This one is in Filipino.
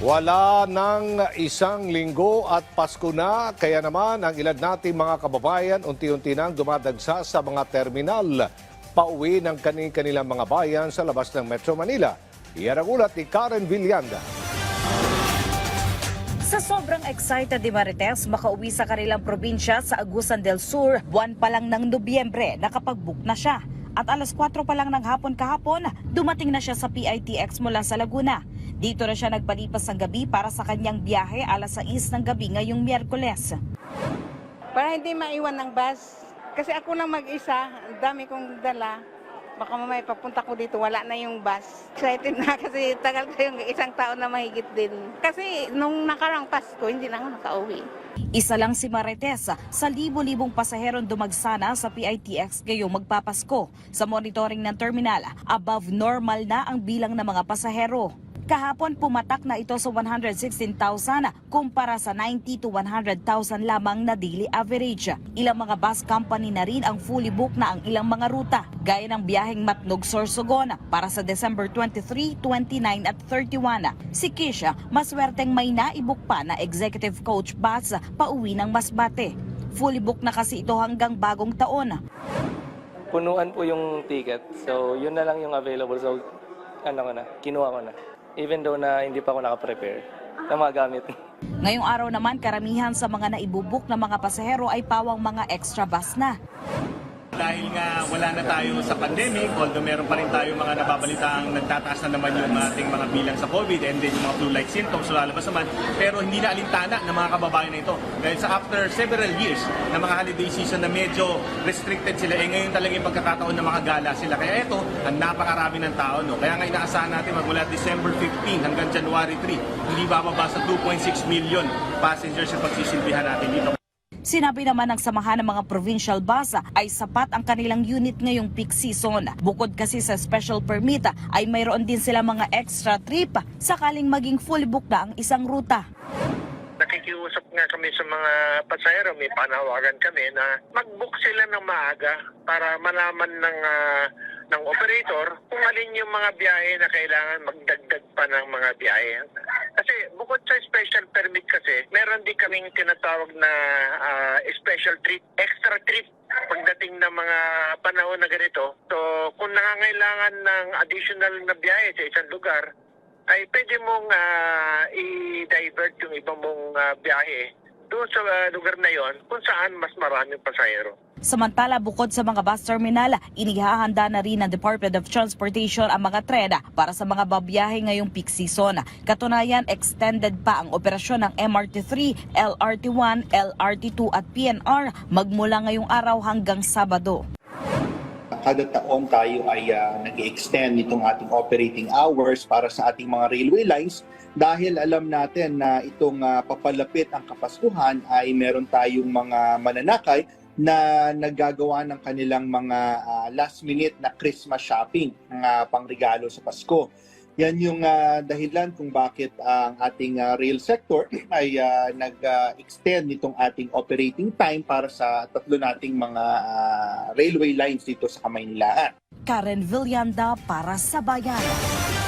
Wala ng isang linggo at Pasko na, kaya naman ang ilan nating mga kababayan unti-unti nang dumadagsa sa mga terminal pauwi ng kani-kanilang mga bayan sa labas ng Metro Manila. Iyan ang ulat ni Karen Villanda. Sa sobrang excited ni Marites makauwi sa kanilang probinsya sa Agusan del Sur, buwan pa lang ng Nobyembre, nakapag-book na siya. At alas 4 pa lang ng hapon kahapon, dumating na siya sa PITX mula sa Laguna. Dito na siya nagpalipas ng gabi para sa kanyang biyahe alas 6 ng gabi ngayong Miyerkules. Para hindi maiwan ng bus. Kasi ako lang mag-isa, ang dami kong dala. Baka mamaya papunta ko dito, wala na yung bus. Excited na kasi tagal ko yung isang taon na mahigit din. Kasi nung nakarang Pasko, hindi na ako nakauwi. Isa lang si Marites sa libo-libong pasaherong dumagsana sa PITX ngayong magpapasko. Sa monitoring ng terminal, above normal na ang bilang ng mga pasahero. Kahapon pumatak na ito sa 116,000 kumpara sa 90 to 100,000 lamang na daily average. Ilang mga bus company na rin ang fully booked na ang ilang mga ruta, gaya ng biyaheng Matnog Sorsogon para sa December 23, 29 at 31. Si Kisha, maswerteng may naibuk pa na executive coach bus pauwi ng Masbate. Fully booked na kasi ito hanggang bagong taon. punuan po yung ticket. So, yun na lang yung available. So, ano ko na, kinuha ko na. Even though na hindi pa ako nakaprepare ng mga gamit. Ngayong araw naman, karamihan sa mga naibubuk na mga pasahero ay pawang mga extra bus na. Dahil nga wala na tayo sa pandemic, although meron pa rin tayo mga nababalitaang nagtataas na naman yung ating mga bilang sa COVID and then yung mga flu-like symptoms lalabas naman, pero hindi na alintana ng mga kababayan na ito. Dahil sa after several years na mga holiday season na medyo restricted sila, eh ngayon talaga yung pagkakataon na mga gala sila. Kaya ito, ang napakarami ng tao. No? Kaya nga inaasahan natin magmula December 15 hanggang January 3, hindi bababa sa 2.6 million passengers yung pagsisilbihan natin dito. Sinabi naman ng samahan ng mga provincial bus ay sapat ang kanilang unit ngayong peak season. Bukod kasi sa special permit ay mayroon din sila mga extra trip sakaling maging fully book na ang isang ruta. nakikiusap nga kami sa mga pasahero, may panawagan kami na mag-book sila ng maaga para malaman ng ah, ng operator kung alin yung mga biyahe na kailangan magdagdag pa ng mga biyahe. Kasi bukod sa special permit kasi, meron din kaming tinatawag na ah, special trip, extra trip pagdating ng mga panahon na ganito. So, kung nangangailangan ng additional na biyahe sa isang lugar, ay pwede mong ah, i-divert yung iba mong ah, biyahe doon sa ah, lugar na yon kung saan mas maraming pasahero. Samantala, bukod sa mga bus terminal, inihahanda na rin ng Department of Transportation ang mga tren para sa mga babiyahe ngayong peak season. Katunayan, extended pa ang operasyon ng MRT3, LRT1, LRT2 at PNR magmula ngayong araw hanggang Sabado. kada taon tayo ay nag extend itong ating operating hours para sa ating mga railway lines dahil alam natin na itong ah, papalapit ang Kapaskuhan ay meron tayong mga mananakay na naggagawa ng kanilang mga ah, last minute na Christmas shopping ng pangregalo sa Pasko. Yan yung ah, dahilan kung bakit ang ating ah, rail sector ay ah, nag-extend nitong ating operating time para sa tatlo nating mga ah, railway lines dito sa Kamaynilaan. Karen Villanda para sa Bayan.